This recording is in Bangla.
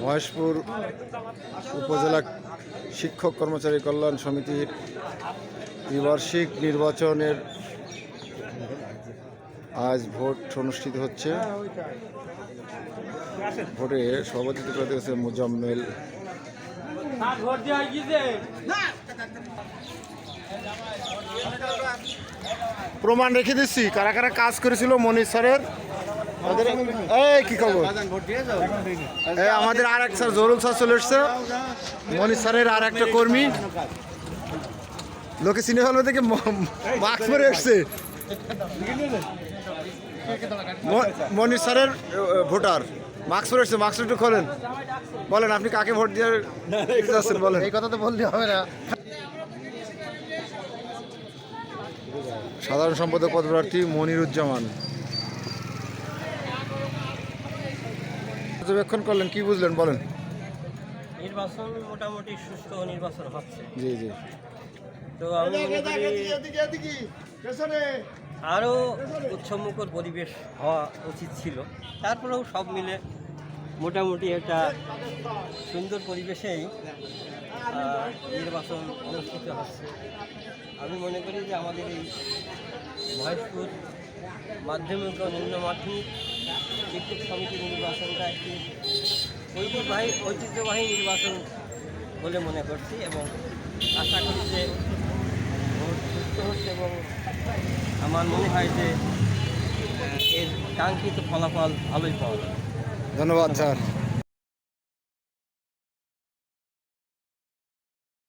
মহেশপুর উপজেলা শিক্ষক কর্মচারী কল্যাণ সমিতির দ্বিবার্ষিক নির্বাচনের আজ ভোট অনুষ্ঠিত হচ্ছে। ভোটে সভাপতিত্ব করতে গেছে মুজাম্মেল প্রমাণ রেখে দিচ্ছি। কারা কারা কাজ করেছিল মনির স্যারের? এই কি খবর? এই আমাদের আর এক স্যার জরুল স্যার চলে এসছে। মনির স্যারের আর একটা কর্মী। লোকে চিনে ফেলবে দেখে মাস্ক পরে এসছে। মনির স্যারের ভোটার। মাস্ক পরে এসছে মাস্ক একটু খোলেন। বলেন আপনি কাকে ভোট দিয়ে যাচ্ছেন বলেন। এই কথা তো বললে হবে না। সাধারণ সম্পাদক পদপ্রার্থী মনিরুজ্জামান। পর্যবেক্ষণ করলেন কি বুঝলেন? বলেন। নির্বাচন মোটামুটি সুষ্ঠু নির্বাচন হচ্ছে। জি জি। তো আমি আরও উৎসবমুখর পরিবেশ হওয়া উচিত ছিল। তারপরেও সব মিলে মোটামুটি একটা সুন্দর পরিবেশেই নির্বাচন অনুষ্ঠিত হচ্ছে। আমি মনে করি যে আমাদের এই মহেশপুর মাধ্যমিক ও নিম্ন মাধ্যমিক শিক্ষক সমিতি নির্বাচনটা একটি ঐতিহ্যবাহী ঐতিহ্যবাহী নির্বাচন বলে মনে করছি এবং আশা করি যে সুস্থ হচ্ছে এবং আমার মনে হয় যে এর কাঙ্ক্ষিত ফলাফল ভালোই পাওয়া যাবে। ধন্যবাদ, স্যার।